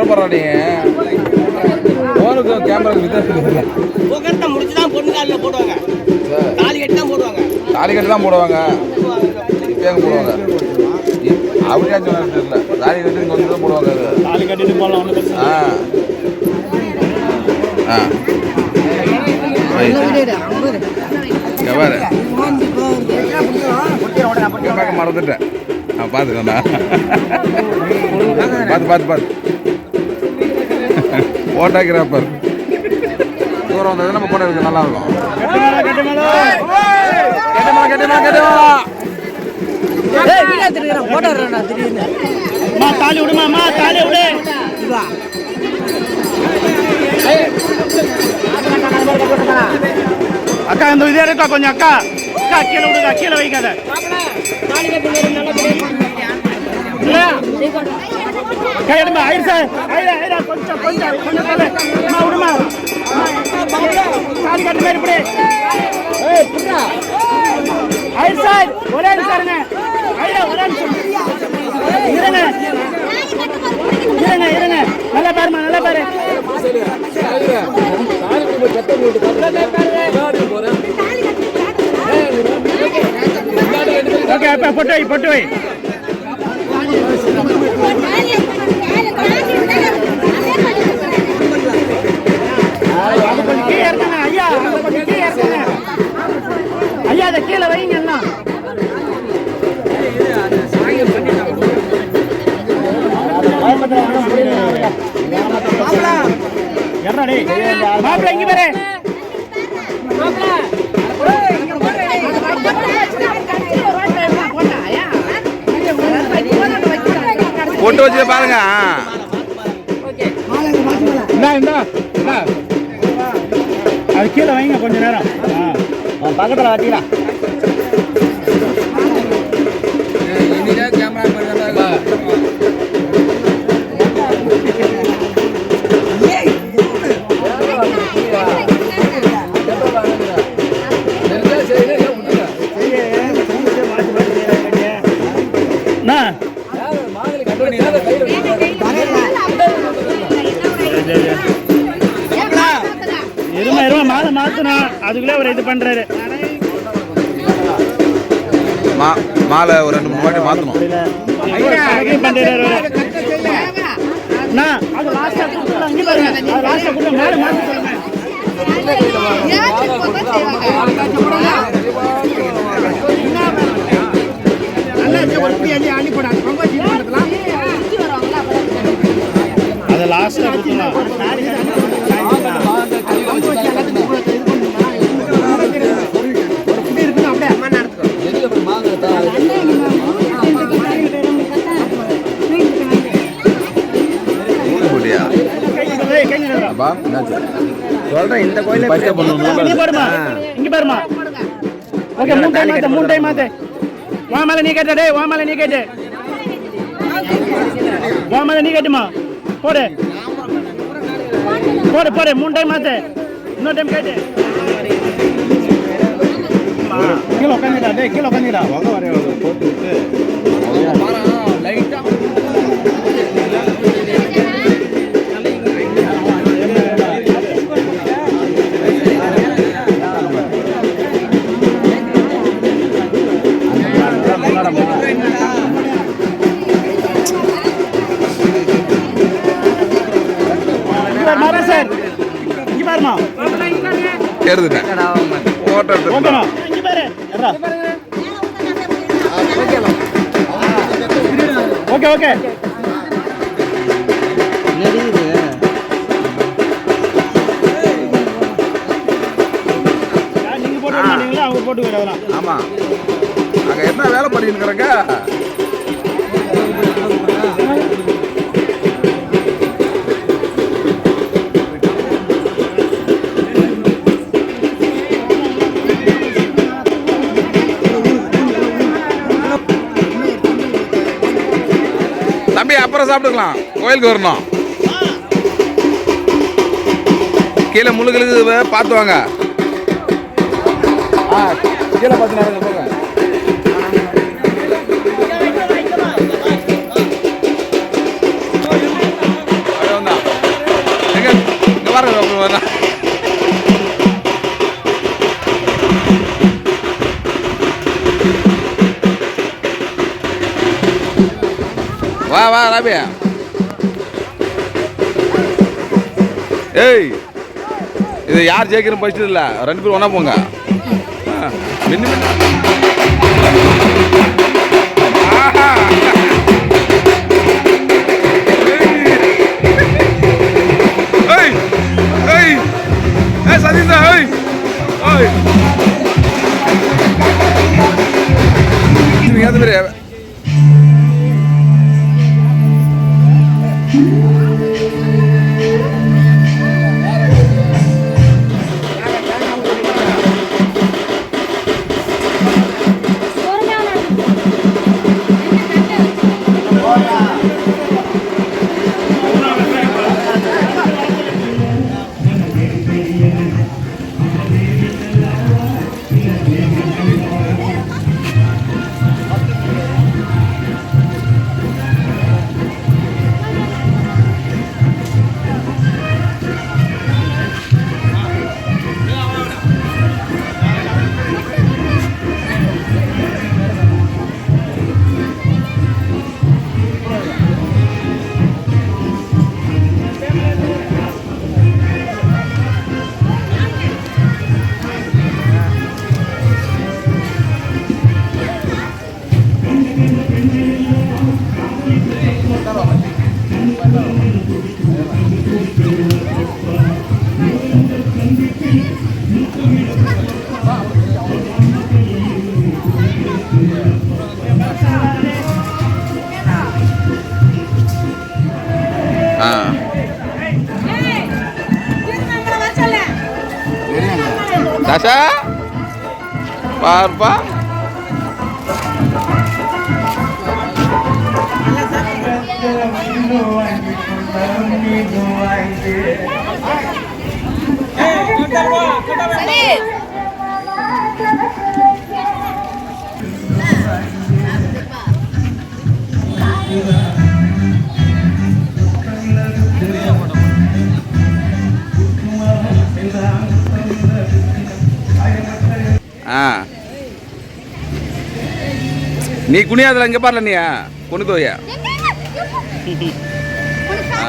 பரபரா நீ ஃபோனுக்கும் கேமராக்கு வித்தியாசம் இல்லை. முகூர்த்தம் முடிச்சு தான் பொண்ணு காலில் போடுவாங்க. தாலி கட்டி தான் போடுவாங்க. தாலி கட்டி தான் போடுவாங்க. இப்போ எங்க போடுவாங்க. அப்படியா சொன்னாரு தெரியல. தாலி கட்டி வந்து தான் போடுவாங்க அது. தாலி கட்டிட்டு பிரச்சனை ஆ. ஆ. மறந்துட்டேன். நான் பார்த்துக்கோண்ணா பார்த்து பார்த்து பார்த்து ஃபோட்டோகிராஃபர் தூரம் வந்தது நம்ம போட்டோ எடுக்க நல்லா இருக்கும் தாலி விடுமா தாலி விடு. அக்கா இந்த இதே இருக்கா கொஞ்சம் அக்கா? அக்கா கீழே விடுங்க கீழே வைக்காத? அக்கா எடுமா ஐயர் சார் கொஞ்சம் கொஞ்சம் கொஞ்சம் அம்மா விடுமா? அம்மா, கட்டு மாதிரி இப்படி. சார். ஒரே நிமிஷம் ஒரே நிமிஷம். இருங்க. இருங்க இருங்க. நல்லா பாருமா நல்லா பாரு. ஓகே பொட்டு வை பொட்டு வை. மாப்பிள்ள இங்க பாரு பொட்டு வச்சு பாருங்க. அது கீழே வைங்க கொஞ்ச நேரம். ஆ. பக்கத்தில் வச்சுக்கிறா. இருமா இருமா மாலை மாத்தணும் அதுக்குள்ளே அவர் இது பண்றாரு. மா மாலை ஒரு ரெண்டு மூணு வாட்டி மாற்றணும் கணக்கு பண்றாரு அவரு. அண்ணா அது லாஸ்டா கொடுக்கலாம் இங்க பாருங்க அது லாஸ்டா கொடுங்க மேல மாத்தி சொல்லுங்க அது லாஸ்டா கொடுக்கலாம் போட்டியா ஏய், கைங்க நிறுத்துறா. அப்பா என்னாச்சு சொல்றேன் இந்த கோயில பச்சை பண்ணணும் இங்க பாருமா இங்க பாருமா ஓகே மூணு டைம் மாத்து மூணு டைம் மாத்து. வா மேல நீ கேட்ட டேய் வா மேல நீ கேட்டு. வா மேல நீ கேட்டுமா. போடு. போடு போடு மூணு டைம் மாத்து இன்னொரு டைம் கேட்டு. கீழே உட்காந்துடா டேய் கீழே உட்காந்துடா வாங்க வர போட்டு விட்டு. இங்க எடுத்துட்டேன் ஃபோட்டோ எடுத்துட்டேன். Okay okay. ஆமா. அங்க என்ன வேலை பண்ணிட்டு இருக்கிறாங்க? அப்புறம் சாப்பிட்டுக்கலாம். கோயிலுக்கு வரணும். கீழே முழுகளுக்கு பார்த்து வாங்க. ஆ கீழே பார்த்து நடங்க போங்க. வா வா ராபி ஏய் இது யார் ஜெயிக்கிறோம் ஃபஸ்ட்டு இல்லை? ரெண்டு பேரும் ஒன்றா போங்க. மின்னு மின்னு. ஆஹா. ஏய் Masa? apa? Hey, நீ குனியாதுல இங்கே பாருல நீ. குனிதோயா ஆ.